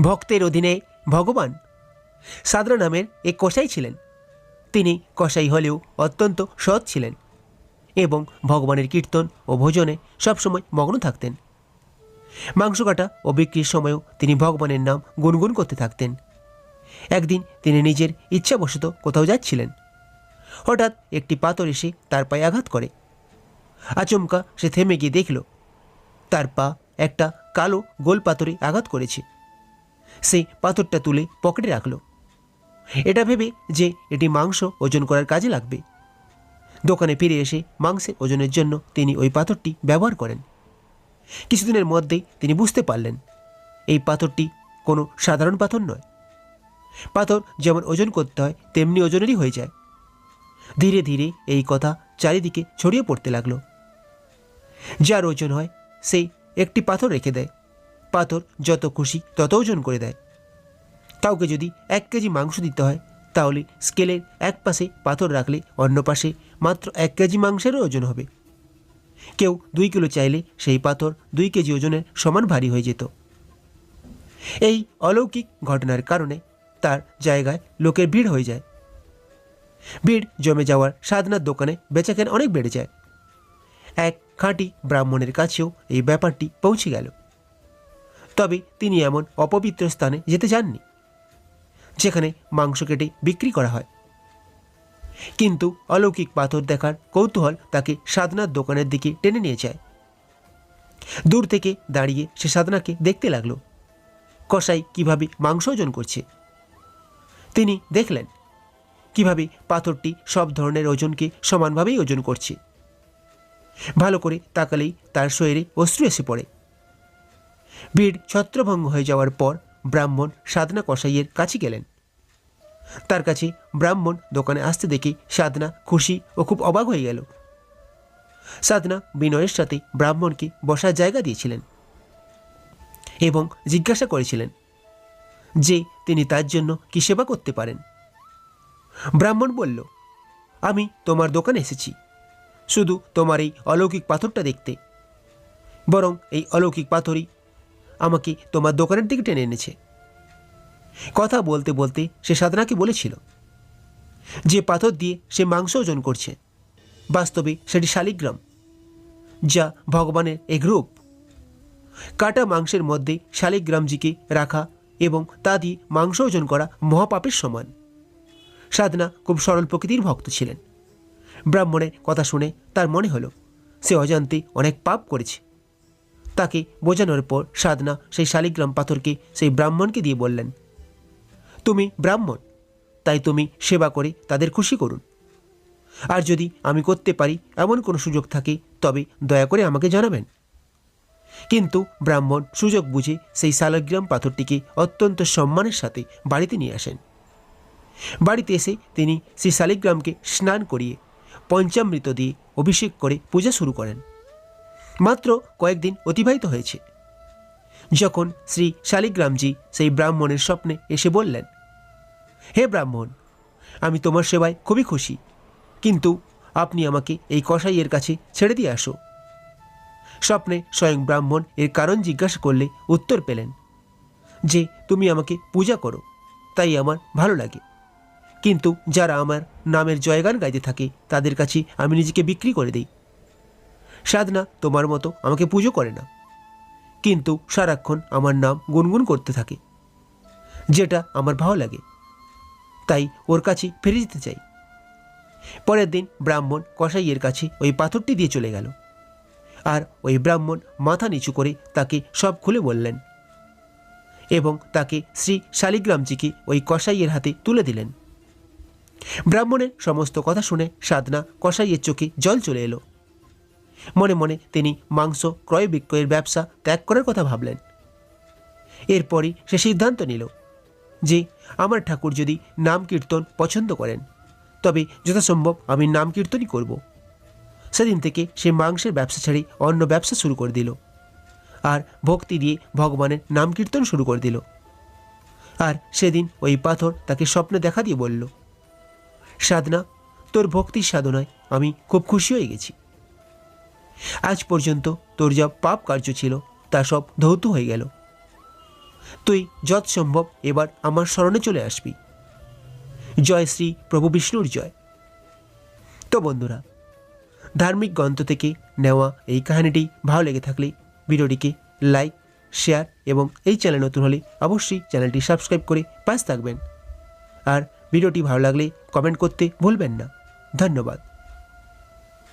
ভক্তের অধীনে ভগবান। সাদরা নামের এক কসাই ছিলেন। তিনি কসাই হলেও অত্যন্ত সৎ ছিলেন এবং ভগবানের কীর্তন ও ভোজনে সবসময় মগ্ন থাকতেন। মাংস কাটা ও বিক্রির সময়ও তিনি ভগবানের নাম গুনগুন করতে থাকতেন। একদিন তিনি নিজের ইচ্ছাবশত কোথাও যাচ্ছিলেন। হঠাৎ একটি পাথর এসে তার পায়ে আঘাত করে। আচমকা সে থেমে গিয়ে দেখল, তার পা একটা কালো গোল পাথরে আঘাত করেছে। সে পাথরটা তুলে পকেটে রাখল। এটা ভেবে যে এটি মাংস ওজন করার কাজে লাগবে। দোকানে ফিরে এসে মাংসের ওজনের জন্য তিনি ওই পাথরটি ব্যবহার করেন। কিছুদিনের মধ্যেই তিনি বুঝতে পারলেন, এই পাথরটি কোনো সাধারণ পাথর নয়। পাথর যেমন ওজন করতে হয়, তেমনি ওজনেরই হয়ে যায়। ধীরে ধীরে এই কথা চারিদিকে ছড়িয়ে পড়তে লাগল। যার ওজন হয় সেই একটি পাথর রেখে দেয়। পাথর যত খুশি তত ওজন করে দেয়। কাউকে যদি এক কেজি মাংস দিতে হয়, তাহলে স্কেলের এক পাশে পাথর রাখলে অন্য পাশে মাত্র এক কেজি মাংসেরও ওজন হবে। কেউ দুই কিলো চাইলে সেই পাথর দুই কেজি ওজনের সমান ভারী হয়ে যেত। এই অলৌকিক ঘটনার কারণে তার জায়গায় লোকের ভিড় হয়ে যায়। ভিড় জমে যাওয়ার সাধনার দোকানে বেচাকেন অনেক বেড়ে যায়। এক খাঁটি ব্রাহ্মণের কাছেও এই ব্যাপারটি পৌঁছে গেল। তবে তিনি এমন অপবিত্র স্থানে যেতে চাননি যেখানে মাংস কেটে বিক্রি করা হয়। কিন্তু অলৌকিক পাথর দেখার কৌতূহল তাকে সাধনার দোকানের দিকে টেনে নিয়ে যায়। দূর থেকে দাঁড়িয়ে সে সাধনাকে দেখতে লাগল। কসাই কীভাবে মাংস ওজন করছে? তিনি দেখলেন কীভাবে পাথরটি সব ধরনের ওজনকে সমানভাবেই ওজন করছে। ভালো করে তাকালেই তার শরীরে অশ্রু এসে পড়ে। ভিড় ছত্রভঙ্গ হয়ে যাওয়ার পর ব্রাহ্মণ সাধনা কসাইয়ের কাছে গেলেন। তার কাছে ব্রাহ্মণ দোকানে আসতে দেখে সাধনা খুশি ও খুব অবাক হয়ে গেল। সাধনা বিনয়ের সাথে ব্রাহ্মণকে বসার জায়গা দিয়েছিলেন এবং জিজ্ঞাসা করেছিলেন যে তিনি তার জন্য কি সেবা করতে পারেন। ব্রাহ্মণ বলল, আমি তোমার দোকানে এসেছি। শুধু তোমার এই অলৌকিক পাথরটা দেখতে। বরং এই অলৌকিক পাথরই আমাকে তোমার দোকানের দিকে টেনে এনেছে। কথা বলতে বলতে সে সাধনাকে বলেছিল, যে পাথর দিয়ে সে মাংস ওজন করছে, বাস্তবে সেটি শালিগ্রাম, যা ভগবানের এক রূপ। কাটা মাংসের মধ্যে শালিগ্রামজিকে রাখা এবং তা দিয়ে মাংস ওজন করা মহাপাপের সমান। সাধনা খুব সরল প্রকৃতির ভক্ত ছিলেন। ব্রাহ্মণের কথা শুনে তার মনে হলো, সে অজান্তে অনেক পাপ করেছে। তাকে বোঝানোর পর সাধনা সেই শালিগ্রাম পাথরকে সেই ব্রাহ্মণকে দিয়ে বললেন, তুমি ব্রাহ্মণ, তাই তুমি সেবা করে তাদের খুশি করুন। আর যদি আমি করতে পারি এমন কোনো সুযোগ থাকে, তবে দয়া করে আমাকে জানাবেন। কিন্তু ব্রাহ্মণ সুযোগ বুঝে সেই শালগ্রাম পাথরটিকে অত্যন্ত সম্মানের সাথে বাড়িতে নিয়ে আসেন। বাড়িতে এসে তিনি সেই শালিগ্রামকে স্নান করিয়ে পঞ্চামৃত দিয়ে অভিষেক করে পূজা শুরু করেন। মাত্র কয়েকদিন অতিবাহিত হয়েছে। যখন শ্রী শালিগ্রামজি সেই ব্রাহ্মণের স্বপ্নে এসে বললেন, হে ব্রাহ্মণ, আমি তোমার সেবায় খুবই খুশি, কিন্তু আপনি আমাকে এই কসাইয়ের কাছে ছেড়ে দিয়ে আসো। স্বপ্নে স্বয়ং ব্রাহ্মণ এর কারণ জিজ্ঞাসা করলে উত্তর পেলেন, যে তুমি আমাকে পূজা করো, তাই আমার ভালো লাগে। কিন্তু যারা আমার নামের জয়গান গাইতে থাকে, তাদের কাছে আমি নিজেকে বিক্রি করে দিই। সাধনা তোমার মতো আমাকে পুজো করে না। কিন্তু সারাক্ষণ আমার নাম গুনগুন করতে থাকে, যেটা আমার ভালো লাগে। তাই ওর কাছে ফিরে যেতে চাই। পরের দিন ব্রাহ্মণ কসাইয়ের কাছে ওই পাথরটি দিয়ে চলে গেল। আর ওই ব্রাহ্মণ মাথা নিচু করে তাকে সব খুলে বললেন এবং তাকে শ্রী শালিগ্রামজিকে ওই কসাইয়ের হাতে তুলে দিলেন। ব্রাহ্মণের সমস্ত কথা শুনে সাধনা কসাইয়ের চোখে জল চলে এলো। মনে মনে তিনি মাংস, ক্রয়, বিক্রয়ের ব্যবসা ত্যাগ করার কথা ভাবলেন। এরপরই সে সিদ্ধান্ত নিল যে, আমার ঠাকুর যদি নাম কীর্তন পছন্দ করেন, তবে যথাসম্ভব আমি নাম কীর্তনই করব। সেদিন থেকে সে মাংসের ব্যবসা ছেড়ে অন্য ব্যবসা শুরু করে দিল। আর ভক্তি দিয়ে ভগবানের নাম কীর্তন শুরু করে দিল। আর সেদিন ওই পাথর তাকে স্বপ্নে দেখা দিয়ে বলল, সাধনা, তোর ভক্তির সাধনায় আমি খুব খুশি হয়ে গেছি। আজ পর্যন্ত তোর যা পাপ কার্য ছিল, তা সব ধৌত হয়ে গেল। তুই যৎ সম্ভব এবার আমার স্মরণে চলে আসবি। জয় শ্রী প্রভু বিষ্ণুর জয়। তো বন্ধুরা, ধার্মিক গ্রন্থ থেকে নেওয়া এই কাহিনীটি ভালো লেগে থাকলে ভিডিওটিকে লাইক, শেয়ার এবং এই চ্যানেল নতুন হলে অবশ্যই চ্যানেলটি সাবস্ক্রাইব করে পাশ থাকবেন। আর ভিডিওটি ভালো লাগলে কমেন্ট করতে ভুলবেন না। ধন্যবাদ।